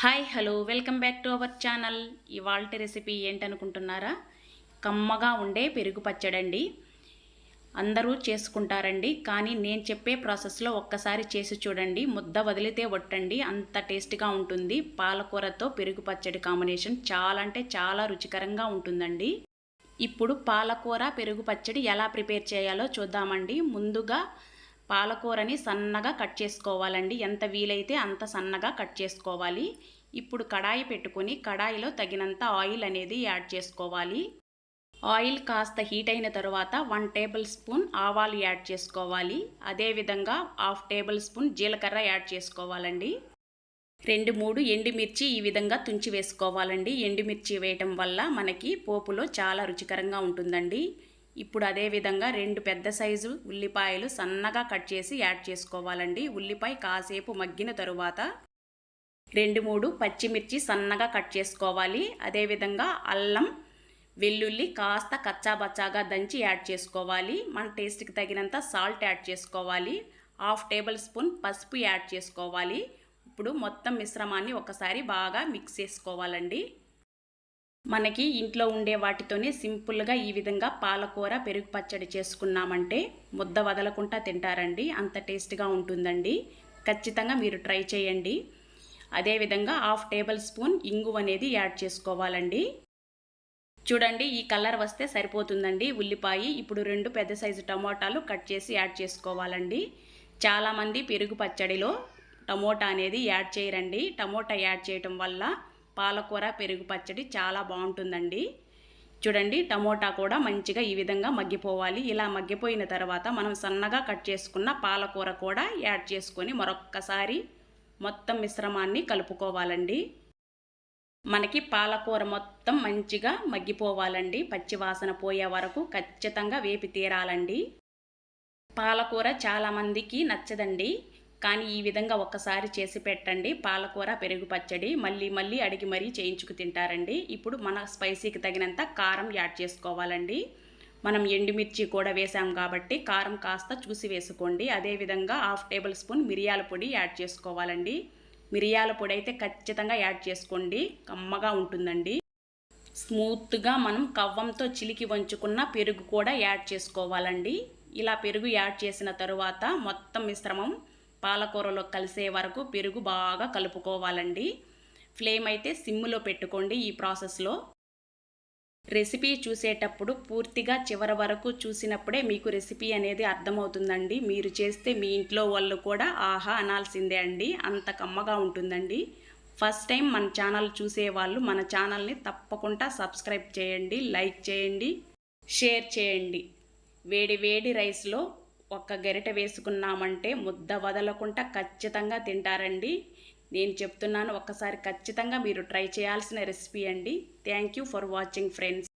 Hi hello welcome back to our channel. ఇవాళ recipe ఏంటనుకుంటున్నారా? కమ్మగా ఉండే పెరుగు పచ్చడండి. అందరూ చేసుకుంటారండి కానీ నేను చెప్పే ప్రాసెస్లో ఒక్కసారి చేసి చూడండి. ముద్ద వదిలితే వట్టండి అంత టేస్ట్గా ఉంటుంది. పాలకూరతో పెరుగు పచ్చడి కాంబినేషన్ చాలా అంటే చాలా రుచికరంగా ఉంటుందండి. ఇప్పుడు పాలకూర పెరుగు పచ్చడి ఎలా ప్రిపేర్ చేయాలో చూద్దామండి. ముందుగా పాలకూరని సన్నగా కట్ చేసుకోవాలండి. ఎంత వీలైతే అంత సన్నగా కట్ చేసుకోవాలి. ఇప్పుడు కడాయి పెట్టుకొని కడాయిలో తగినంత ఆయిల్ అనేది యాడ్ చేసుకోవాలి. ఆయిల్ కాస్త హీట్ అయిన తర్వాత వన్ టేబుల్ స్పూన్ ఆవాలు యాడ్ చేసుకోవాలి. అదేవిధంగా హాఫ్ టేబుల్ స్పూన్ జీలకర్ర యాడ్ చేసుకోవాలండి. రెండు మూడు ఎండుమిర్చి ఈ విధంగా తుంచి వేసుకోవాలండి. ఎండుమిర్చి వేయటం వల్ల మనకి పోపులో చాలా రుచికరంగా ఉంటుందండి. ఇప్పుడు అదే విధంగా రెండు పెద్ద సైజు ఉల్లిపాయలు సన్నగా కట్ చేసి యాడ్ చేసుకోవాలండి. ఉల్లిపాయ కాసేపు మగ్గిన తరువాత రెండు మూడు పచ్చిమిర్చి సన్నగా కట్ చేసుకోవాలి. అదేవిధంగా అల్లం వెల్లుల్లి కాస్త కచ్చాబచ్చాగా దంచి యాడ్ చేసుకోవాలి. మన టేస్ట్కి తగినంత సాల్ట్ యాడ్ చేసుకోవాలి. హాఫ్ టేబుల్ స్పూన్ పసుపు యాడ్ చేసుకోవాలి. ఇప్పుడు మొత్తం మిశ్రమాన్ని ఒకసారి బాగా మిక్స్ చేసుకోవాలండి. మనకి ఇంట్లో ఉండే వాటితోనే సింపుల్గా ఈ విధంగా పాలకూర పెరుగు పచ్చడి చేసుకున్నామంటే ముద్ద వదలకుండా తింటారండి. అంత టేస్ట్గా ఉంటుందండి. ఖచ్చితంగా మీరు ట్రై చేయండి. అదేవిధంగా హాఫ్ టేబుల్ స్పూన్ ఇంగు అనేది యాడ్ చేసుకోవాలండి. చూడండి ఈ కలర్ వస్తే సరిపోతుందండి. ఉల్లిపాయ ఇప్పుడు రెండు పెద్ద సైజు టమోటాలు కట్ చేసి యాడ్ చేసుకోవాలండి. చాలామంది పెరుగు పచ్చడిలో టమోటా అనేది యాడ్ చేయరండి. టమోటా యాడ్ చేయటం వల్ల పాలకూర పెరుగు పచ్చడి చాలా బాగుంటుందండి. చూడండి టమోటా కూడా మంచిగా ఈ విధంగా మగ్గిపోవాలి. ఇలా మగ్గిపోయిన తర్వాత మనం సన్నగా కట్ చేసుకున్న పాలకూర కూడా యాడ్ చేసుకొని మరొక్కసారి మొత్తం మిశ్రమాన్ని కలుపుకోవాలండి. మనకి పాలకూర మొత్తం మంచిగా మగ్గిపోవాలండి. పచ్చివాసన పోయే వరకు ఖచ్చితంగా వేపి తీరాలండి. పాలకూర చాలామందికి నచ్చదండి. కానీ ఈ విధంగా ఒక్కసారి చేసి పెట్టండి. పాలకూర పెరుగు పచ్చడి మళ్ళీ మళ్ళీ అడిగి మరీ చేయించుకు తింటారండి. ఇప్పుడు మన స్పైసీకి తగినంత కారం యాడ్ చేసుకోవాలండి. మనం ఎండుమిర్చి కూడా వేసాం కాబట్టి కారం కాస్త చూసి వేసుకోండి. అదేవిధంగా హాఫ్ టేబుల్ స్పూన్ మిరియాల పొడి యాడ్ చేసుకోవాలండి. మిరియాల పొడి అయితే ఖచ్చితంగా యాడ్ చేసుకోండి. కమ్మగా ఉంటుందండి. స్మూత్గా మనం కవ్వంతో చిలికి వంచుకున్న పెరుగు కూడా యాడ్ చేసుకోవాలండి. ఇలా పెరుగు యాడ్ చేసిన తరువాత మొత్తం మిశ్రమం పాలకూరలో కలిసే వరకు పెరుగు బాగా కలుపుకోవాలండి. ఫ్లేమ్ అయితే సిమ్లో పెట్టుకోండి ఈ ప్రాసెస్లో. రెసిపీ చూసేటప్పుడు పూర్తిగా చివరి వరకు చూసినప్పుడే మీకు రెసిపీ అనేది అర్థమవుతుందండి. మీరు చేస్తే మీ ఇంట్లో వాళ్ళు కూడా ఆహా అనాల్సిందే అండి. అంత కమ్మగా ఉంటుందండి. ఫస్ట్ టైం మన ఛానల్ చూసేవాళ్ళు మన ఛానల్ని తప్పకుండా సబ్స్క్రైబ్ చేయండి లైక్ చేయండి షేర్ చేయండి. వేడి వేడి రైస్లో ఒక్క గెరిట వేసుకున్నామంటే ముద్ద వదలకుండా ఖచ్చితంగా తింటారండి. నేను చెప్తున్నాను ఒక్కసారి ఖచ్చితంగా మీరు ట్రై చేయాల్సిన రెసిపీ అండి. Thank you for watching friends